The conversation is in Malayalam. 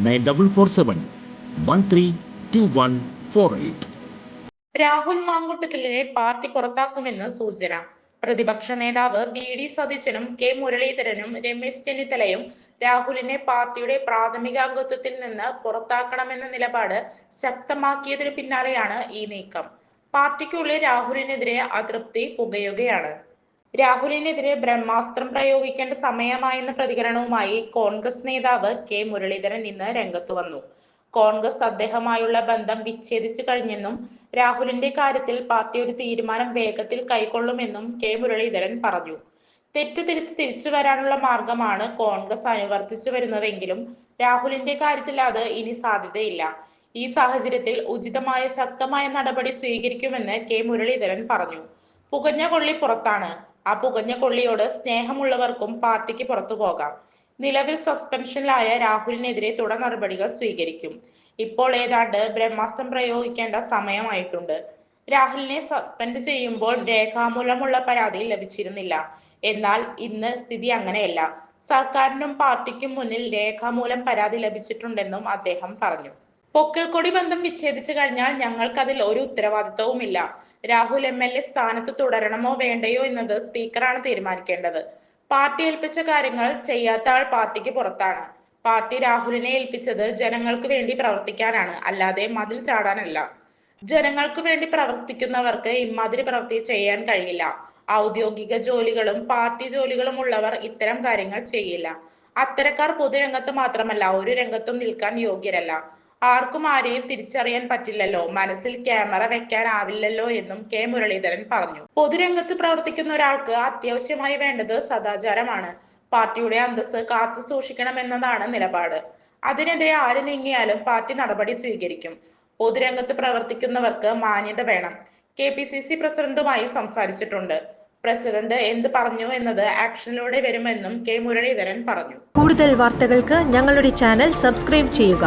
nine double four seven one three two one four eight. Rahul മാങ്കുട്ടത്തിലെ party പുറത്താക്കുമെന്ന് സൂചന. പ്രതിപക്ഷ നേതാവ് ബി ഡി സതീശനും കെ മുരളീധരനും രമേശ് ചെന്നിത്തലയും രാഹുലിനെ പാർട്ടിയുടെ പ്രാഥമിക അംഗത്വത്തിൽ നിന്ന് പുറത്താക്കണമെന്ന നിലപാട് ശക്തമാക്കിയതിന് പിന്നാലെയാണ് ഈ നീക്കം. പാർട്ടിക്കുള്ളിൽ രാഹുലിനെതിരെ അതൃപ്തി പുകയുകയാണ്. രാഹുലിനെതിരെ ബ്രഹ്മാസ്ത്രം പ്രയോഗിക്കേണ്ട സമയമായെന്ന പ്രതികരണവുമായി കോൺഗ്രസ് നേതാവ് കെ മുരളീധരൻ ഇന്ന് രംഗത്ത് വന്നു. കോൺഗ്രസ് അദ്ദേഹമായുള്ള ബന്ധം വിച്ഛേദിച്ചു കഴിഞ്ഞെന്നും രാഹുലിന്റെ കാര്യത്തിൽ പാർട്ടി ഒരു തീരുമാനം വേഗത്തിൽ കൈക്കൊള്ളുമെന്നും കെ മുരളീധരൻ പറഞ്ഞു. തെറ്റ് തിരുത്തി തിരിച്ചു വരാനുള്ള മാർഗമാണ് കോൺഗ്രസ് അനുവർത്തിച്ചു വരുന്നതെങ്കിലും രാഹുലിന്റെ കാര്യത്തിൽ അത് ഇനി സാധ്യതയില്ല. ഈ സാഹചര്യത്തിൽ ഉചിതമായ ശക്തമായ നടപടി സ്വീകരിക്കുമെന്ന് കെ മുരളീധരൻ പറഞ്ഞു. പുകഞ്ഞ കൊള്ളി പുറത്താണ്. ആ പുകഞ്ഞ കൊള്ളിയോട് സ്നേഹമുള്ളവർക്കും പാർട്ടിക്ക് പുറത്തു പോകാം. നിലവിൽ സസ്പെൻഷനിലായ രാഹുലിനെതിരെ തുടർ നടപടികൾ സ്വീകരിക്കും. ഇപ്പോൾ ഏതാണ്ട് ബ്രഹ്മാസ്ത്രം പ്രയോഗിക്കേണ്ട സമയമായിട്ടുണ്ട്. രാഹുലിനെ സസ്പെൻഡ് ചെയ്യുമ്പോൾ രേഖാമൂലമുള്ള പരാതി ലഭിച്ചിരുന്നില്ല. എന്നാൽ ഇന്ന് സ്ഥിതി അങ്ങനെയല്ല. സർക്കാരിനും പാർട്ടിക്കും മുന്നിൽ രേഖാമൂലം പരാതി ലഭിച്ചിട്ടുണ്ടെന്നും അദ്ദേഹം പറഞ്ഞു. പൊക്കൽക്കൊടി ബന്ധം വിച്ഛേദിച്ചു കഴിഞ്ഞാൽ ഞങ്ങൾക്കതിൽ ഒരു ഉത്തരവാദിത്വവുമില്ല. രാഹുൽ എം എൽ എ സ്ഥാനത്ത് തുടരണമോ വേണ്ടയോ എന്നത് സ്പീക്കറാണ് തീരുമാനിക്കേണ്ടത്. പാർട്ടി ഏൽപ്പിച്ച കാര്യങ്ങൾ ചെയ്യാത്ത ആൾ പാർട്ടിക്ക് പുറത്താണ്. പാർട്ടി രാഹുലിനെ ഏൽപ്പിച്ചത് ജനങ്ങൾക്ക് വേണ്ടി പ്രവർത്തിക്കാനാണ് അല്ലാതെ മതിൽ ചാടാനല്ല. ജനങ്ങൾക്ക് വേണ്ടി പ്രവർത്തിക്കുന്നവർക്ക് ഇമാതിരി പ്രവൃത്തി ചെയ്യാൻ കഴിയില്ല. ഔദ്യോഗിക ജോലികളും പാർട്ടി ജോലികളും ഉള്ളവർ ഇത്തരം കാര്യങ്ങൾ ചെയ്യില്ല. അത്തരക്കാർ പൊതുരംഗത്ത് മാത്രമല്ല ഒരു രംഗത്തും നിൽക്കാൻ യോഗ്യരല്ല. ആർക്കും ആരെയും തിരിച്ചറിയാൻ പറ്റില്ലല്ലോ. മനസ്സിൽ ക്യാമറ വെക്കാനാവില്ലല്ലോ എന്നും കെ മുരളീധരൻ പറഞ്ഞു. പൊതുരംഗത്ത് പ്രവർത്തിക്കുന്ന ഒരാൾക്ക് അത്യാവശ്യമായി വേണ്ടത് സദാചാരമാണ്. പാർട്ടിയുടെ അന്തസ്സ് കാത്തു സൂക്ഷിക്കണമെന്നതാണ് നിലപാട്. അതിനെതിരെ ആര് നീങ്ങിയാലും പാർട്ടി നടപടി സ്വീകരിക്കും. പൊതുരംഗത്ത് പ്രവർത്തിക്കുന്നവർക്ക് മാന്യത വേണം. കെ പി സി സി പ്രസിഡന്റുമായി സംസാരിച്ചിട്ടുണ്ട്. പ്രസിഡന്റ് എന്ത് പറഞ്ഞു എന്നത് ആക്ഷനിലൂടെ വരുമെന്നും കെ മുരളീധരൻ പറഞ്ഞു. കൂടുതൽ വാർത്തകൾക്ക് ഞങ്ങളുടെ ചാനൽ സബ്സ്ക്രൈബ് ചെയ്യുക.